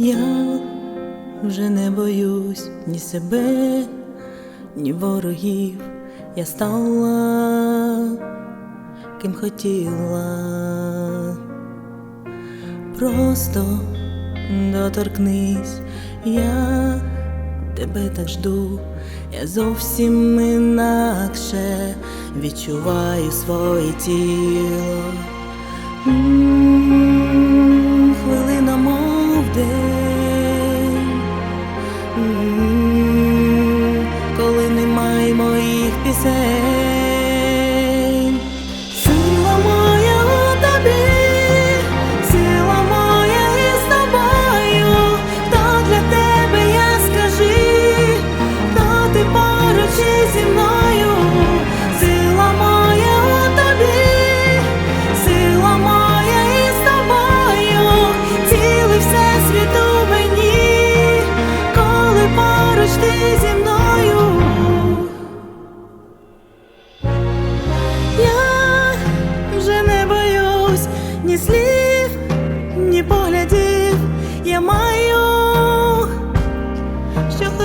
Я вже не боюсь ні себе, ні ворогів. Я стала ким хотіла. Просто доторкнись, я тебе так жду, я зовсім інакше відчуваю своє тіло. Коли немає моїх пісень.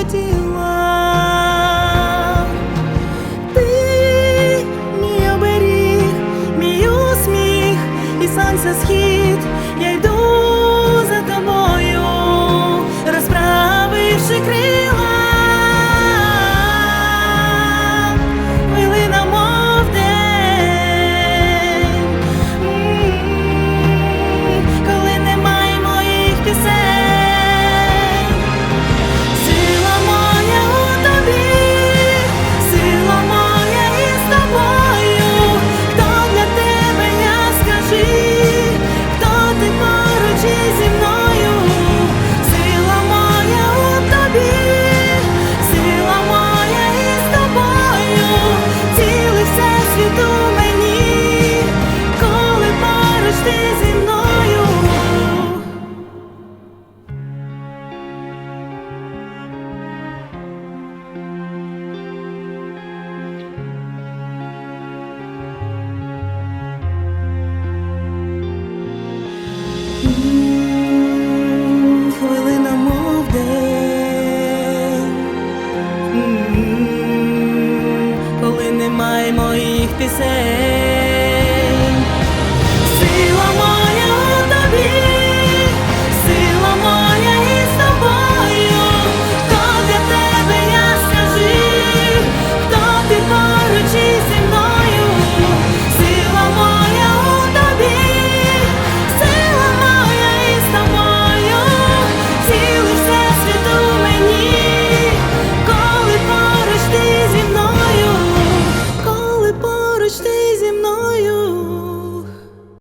хотіла, мій оберіг, мій усміх і сонце схід. mei moi ich bis